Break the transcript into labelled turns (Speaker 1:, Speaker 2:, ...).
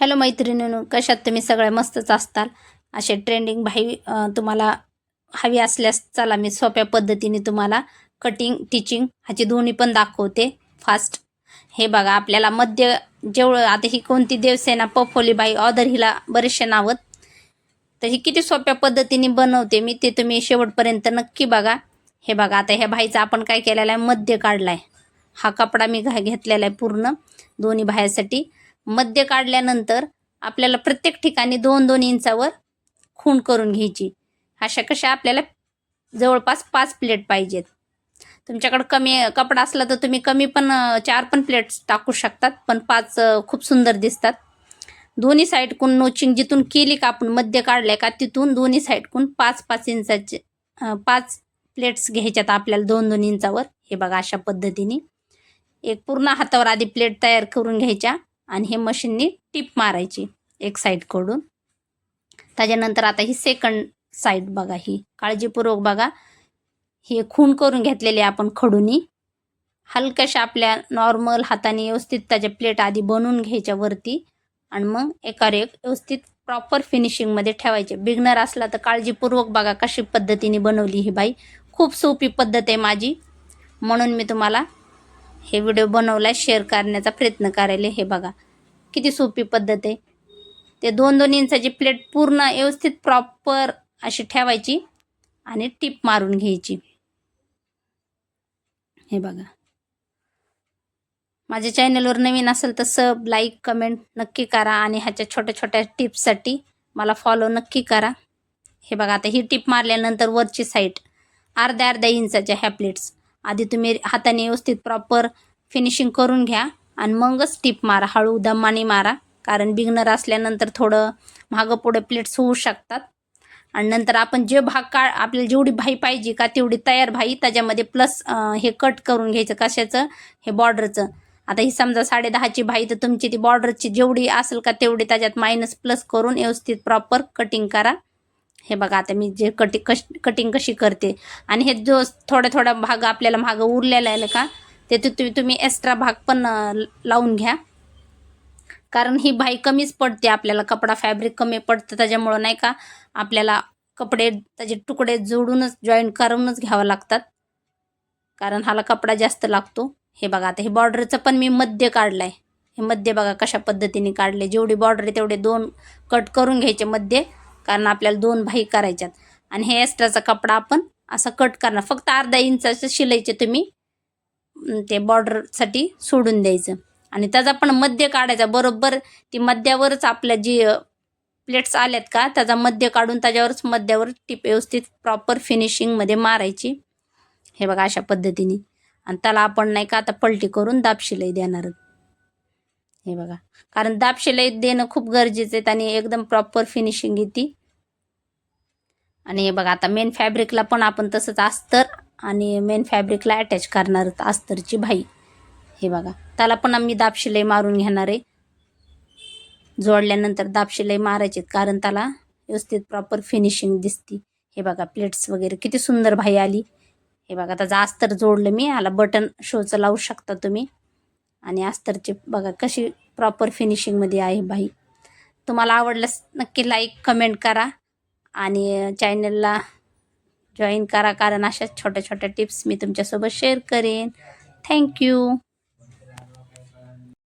Speaker 1: Hello मैत्रिणीनो कशात तुम्ही सगळ्या मस्तच असताल? असे ट्रेंडिंग भाई तुम्हाला हवी असल्यास चला मी सोप्या पद्धतीने तुम्हाला कटिंग टिचिंग ह्याची दोन्ही पण दाखवते फास्ट हे बघा आपल्याला मध्य जेवढं आता ही कोणती देवसेना पफोली बाई ऑदर हिला बरेचसे नावत तर ही किती सोप्या पद्धतीने बनवते मी ते तुम्ही शेवटपर्यंत नक्की बघा. हे बघा आता ह्या भाईचा आपण काय केलेला आहे मध्य काढला आहे हा कपडा मी घा घेतलेला आहे पूर्ण दोन्ही भायासाठी. मध्य काढल्यानंतर आपल्याला प्रत्येक ठिकाणी दोन दोन इंचावर खूण करून घ्यायची. अशा कशा आपल्याला जवळपास पाच प्लेट पाहिजेत. तुमच्याकडं कमी कपडा असला तर तुम्ही कमी पण चार पण प्लेट्स टाकू शकतात पण पाच खूप सुंदर दिसतात. दोन्ही साईडकून नोचिंग जिथून केली का आपण मध्य काढले का तिथून दोन्ही साईडकून पाच पाच इंचाचे पाच प्लेट्स घ्यायच्यात आपल्याला दोन दोन इंचावर. हे बघा अशा पद्धतीने. एक पूर्ण हातावर आधी प्लेट तयार करून घ्यायच्या. आणि हे मशीननी टिप मारायची एक साईडकडून त्याच्यानंतर आता ही सेकंड साईड बघा ही काळजीपूर्वक बघा. हे खून करून घेतलेली आपण खडूनी. हलक्याशा आपल्या नॉर्मल हाताने व्यवस्थित त्याच्या प्लेट आधी बनवून घ्यायच्या वरती. आणि मग एकावर एक व्यवस्थित प्रॉपर फिनिशिंगमध्ये ठेवायचे. बिगनर असला तर काळजीपूर्वक बघा कशी पद्धतीने बनवली ही बाई. खूप सोपी पद्धत आहे माझी. म्हणून मी तुम्हाला हे व्हिडिओ बनवला शेअर करण्याचा प्रयत्न करायला हे बघा. किती सोपी पद्धत आहे. ते दोन दोन इंचाची प्लेट पूर्ण व्यवस्थित प्रॉपर अशी ठेवायची आणि टीप मारून घ्यायची. हे बघा. माझ्या चॅनलवर नवीन असेल तर सब लाईक कमेंट नक्की करा आणि ह्याच्या छोट्या छोट्या टिप्ससाठी मला फॉलो नक्की करा. हे बघा आता ही टिप मारल्यानंतर वरची साईड अर्ध्या अर्ध्या इंचाच्या ह्या प्लेट्स आधी तुम्ही हाताने व्यवस्थित प्रॉपर फिनिशिंग करून घ्या आणि मगच टिप मारा हळू दमाने मारा. कारण बिगनर असल्यानंतर थोडं मागं पुढे प्लेट्स होऊ शकतात. आणि नंतर आपण जे भाग का आपल्याला जेवढी भाई पाहिजे का तेवढी तयार भाई त्याच्यामध्ये प्लस हे कट करून घ्यायचं. कशाचं? हे बॉर्डरचं आता ही समजा साडे दहाची भाई तर तुमची ती बॉर्डरची जेवढी असेल का तेवढी त्याच्यात मायनस प्लस करून व्यवस्थित प्रॉपर कटिंग करा. हे बघा आता मी जे कटी कश कटिंग कशी करते आणि हे जो थोडा थोडा भाग आपल्याला मागं उरलेला आहे का ते तुम्ही तुम्ही एक्स्ट्रा भाग पण लावून घ्या. कारण ही भाई कमीच पडते आपल्याला कपडा फॅब्रिक कमी पडतं त्याच्यामुळं नाही का आपल्याला कपडे त्याचे तुकडे जोडूनच जॉईन करूनच घ्यावं लागतात. कारण हाला कपडा जास्त लागतो. हे बघा आता हे बॉर्डरचं पण मी मध्य काढलं आहे हे मध्य बघा कशा पद्धतीने काढले जेवढी बॉर्डर आहे तेवढे दोन कट करून घ्यायचे मध्य. कारण आपल्याला दोन भाई करायच्यात. आणि हे एक्स्ट्राचा कपडा आपण असा कट करणार. फक्त अर्धा इंचाचं शिलाईचे तुम्ही ते बॉर्डरसाठी सोडून द्यायचं. आणि त्याचा पण मध्य काढायचा. बरोबर ती मध्यावरच आपल्या जी प्लेट्स आल्यात का त्याचा मध्य काढून त्याच्यावरच मध्यावर टीप व्यवस्थित प्रॉपर फिनिशिंगमध्ये मारायची. हे बघा अशा पद्धतीने. आणि त्याला आपण नाही का आता पलटी करून दाब शिलाई देणार नाही हे बघा. कारण दापशिलाई देणं खूप गरजेचं आहे. आणि एकदम प्रॉपर फिनिशिंग येते आणि हे बघा आता मेन फॅब्रिकला पण आपण तसंच अस्तर आणि मेन फॅब्रिकला अटॅच करणार अस्तरची भाई. हे बघा त्याला पण आम्ही दापशिलाई मारून घेणार आहे. जोडल्यानंतर दापशिलाई मारायचे मारायची कारण त्याला व्यवस्थित प्रॉपर फिनिशिंग दिसते. हे बघा प्लेट्स वगैरे किती सुंदर भाई आली. हे बघा त्याचा अस्तर जोडलं मी. ह्याला बटन शोचं लावू शकता तुम्ही. आणि अस्तरची बघा कशी प्रॉपर फिनिशिंगमध्ये आहे बाई. तुम्हाला आवडल्यास नक्की लाईक कमेंट करा आणि चॅनलला जॉईन करा कारण अशाच छोट्या छोट्या टिप्स मी तुमच्यासोबत शेअर करेन. थँक्यू